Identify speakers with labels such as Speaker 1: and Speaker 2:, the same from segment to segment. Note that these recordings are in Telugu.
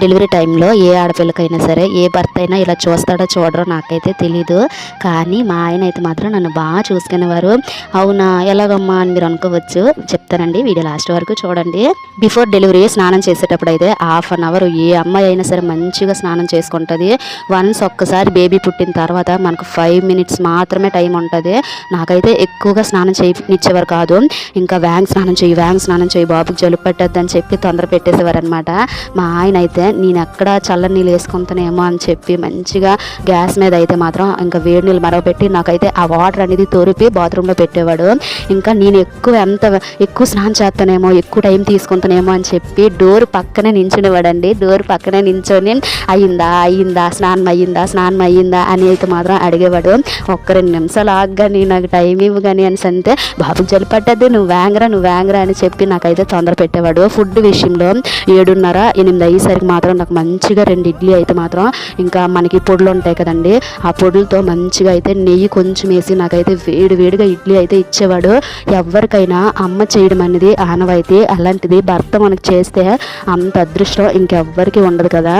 Speaker 1: డెలివరీ టైంలో ఏ ఆడపిల్లకైనా సరే ఏ భర్త అయినా ఇలా చూస్తాడో చూడరో నాకైతే తెలీదు. కానీ మా ఆయన అయితే మాత్రం నన్ను బాగా చూసుకునేవారు. అవునా? ఎలాగమ్మా అని మీరు అనుకోవచ్చు. చెప్తానండి వీడియో లాస్ట్ వరకు చూడండి. బిఫోర్ డెలివరీ స్నానం చేసేటప్పుడు అయితే హాఫ్ అన్ అవర్ ఏ అమ్మాయి అయినా సరే మంచిగా స్నానం చేసుకుంటుంది. వన్స్ ఒక్కసారి బేబీ పుట్టిన తర్వాత మనకు ఫైవ్ మినిట్స్ మాత్రమే టైం ఉంటుంది. నాకైతే ఎక్కువగా స్నానం చేయనిచ్చేవారు కాదు. ఇంకా వ్యాంగ్ స్నానం చేయి వ్యాంగ్ స్నానం చేయి బాబుకి జలుపు పెట్టద్దని చెప్పి తొందర పెట్టేసేవారు అనమాట మా ఆయన అయితే నేను ఎక్కడ చల్లని నీళ్ళు వేసుకుంటానేమో అని చెప్పి మంచిగా గ్యాస్ మీద అయితే మాత్రం ఇంకా వేడి నీళ్ళు మరగపెట్టి నాకైతే ఆ వాటర్ అనేది తోరిపి బాత్రూంలో పెట్టేవాడు. ఇంకా నేను ఎక్కువ ఎంత ఎక్కువ స్నానం చేస్తానేమో ఎక్కువ టైం తీసుకుంటానేమో అని చెప్పి డోర్ పక్కనే నించునేవాడండి. డోర్ పక్కనే నించొని అయ్యిందా అయ్యిందా స్నానం అయ్యిందా స్నానం అయ్యిందా అని అయితే మాత్రం అడిగేవాడు. ఒక్క రెండు నిమిషాలు ఆగ్గాని నాకు టైం ఇవ్వగాని అని అంటే బాబుకి జలిపడ్డది నువ్వు వేంగరా నువ్వు వేంగరా అని చెప్పి నాకైతే తొందర పెట్టేవాడు. ఫుడ్ విషయంలో ఏడున్నర ఎనిమిది అయ్యేసరికి మాత్రం నాకు మంచిగా రెండు ఇడ్లీ అయితే మాత్రం ఇంకా మనకి పొడులు ఉంటాయి కదండి. ఆ పొడులతో మంచిగా అయితే నెయ్యి కొంచెం వేసి నాకైతే వేడి వేడిగా ఇడ్లీ అయితే ఇచ్చేవాడు. ఎవరికైనా అమ్మ చేయడం అనేది ఆనవాయితీ. అలాంటిది భర్త మనకు చేస్తే అంత అదృష్టం ఇంకెవ్వరికి ఉండదు కదా.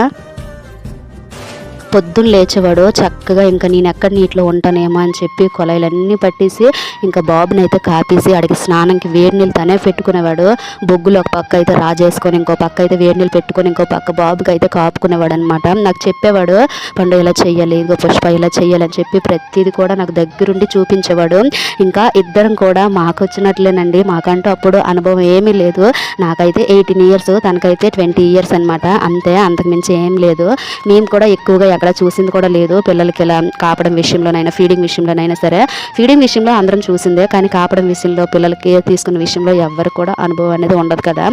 Speaker 1: పొద్దున్న లేచేవాడు చక్కగా ఇంకా నేను ఎక్కడ నీటిలో ఉంటానేమో అని చెప్పి కొలైలన్నీ పట్టేసి ఇంకా బాబుని అయితే కాపేసి ఆడికి స్నానంకి వేడి నీళ్ళు తనే పెట్టుకునేవాడు. బొగ్గులు ఒక పక్క అయితే రాజేసుకొని ఇంకో పక్క అయితే వేడి నీళ్ళు పెట్టుకొని ఇంకో పక్క బాబుకి అయితే కాపుకునేవాడు అనమాట నాకు చెప్పేవాడు పండు ఇలా చెయ్యాలి ఇంకో పుష్ప ఇలా చెయ్యాలి అని చెప్పి ప్రతిదీ కూడా నాకు దగ్గరుండి చూపించేవాడు. ఇంకా ఇద్దరం కూడా మాకు వచ్చినట్లేనండి మాకంటూ అప్పుడు అనుభవం ఏమీ లేదు. నాకైతే ఎయిటీన్ ఇయర్స్ తనకైతే ట్వంటీ ఇయర్స్ అనమాట అంతే అంతకుమించి ఏం లేదు. మేము కూడా ఎక్కువగా ఎక్కడ చూసింది కూడా లేదు. పిల్లలకి ఇలా కాపడం విషయంలోనైనా ఫీడింగ్ విషయంలోనైనా సరే ఫీడింగ్ విషయంలో అందరం చూసిందే. కానీ కాపడం విషయంలో పిల్లలకి తీసుకున్న విషయంలో ఎవ్వరు కూడా అనుభవం అనేది ఉండదు కదా.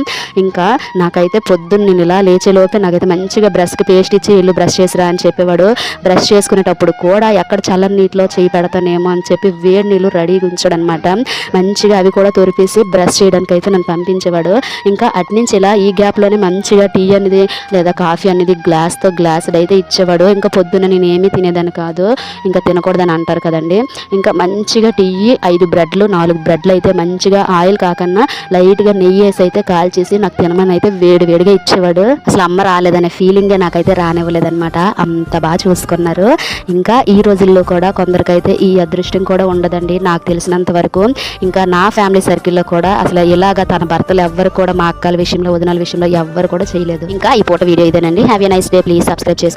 Speaker 1: ఇంకా నాకైతే పొద్దున్న నేను ఇలా లేచేలోపే నాకైతే మంచిగా బ్రష్కి పేస్ట్ ఇచ్చి ఇల్లు బ్రష్ చేసిరా అని చెప్పేవాడు. బ్రష్ చేసుకునేటప్పుడు కూడా ఎక్కడ చల్లని నీటిలో చేయి పెడతానేమో అని చెప్పి వేడి నీళ్ళు రెడీగా ఉంచాడు అనమాట మంచిగా అవి కూడా తొరిపేసి బ్రష్ చేయడానికి అయితే నన్ను పంపించేవాడు. ఇంకా అట్నుంచి ఇలా ఈ గ్యాప్లోనే మంచిగా టీ అనేది లేదా కాఫీ అనేది గ్లాస్తో గ్లాస్ అయితే ఇచ్చేవాడు. ఇంకా పొద్దున్న నేను ఏమీ తినేదాన్ని కాదు ఇంకా తినకూడదని అంటారు కదండి. ఇంకా మంచిగా టీ ఐదు బ్రెడ్లు నాలుగు బ్రెడ్లు అయితే మంచిగా ఆయిల్ కాకుండా లైట్గా నెయ్యి వేసి అయితే కాల్చేసి నాకు తినమని అయితే వేడి వేడిగా ఇచ్చేవాడు. అసలు అమ్మ రాలేదనే ఫీలింగే నాకైతే రానివ్వలేదన్నమాట. అంత బాగా చూసుకున్నారు. ఇంకా ఈ రోజుల్లో కూడా కొందరికైతే ఈ అదృష్టం కూడా ఉండదండి నాకు తెలిసినంత వరకు. ఇంకా నా ఫ్యామిలీ సర్కిల్లో కూడా అసలు ఇలాగ తన భర్తలు ఎవ్వరు కూడా మా అక్కల విషయంలో వదినాల విషయంలో ఎవ్వరు కూడా చేయలేదు. ఇంకా ఈ పూట వీడియో ఇదేనండి. Have a nice day please subscribe చేసుకోండి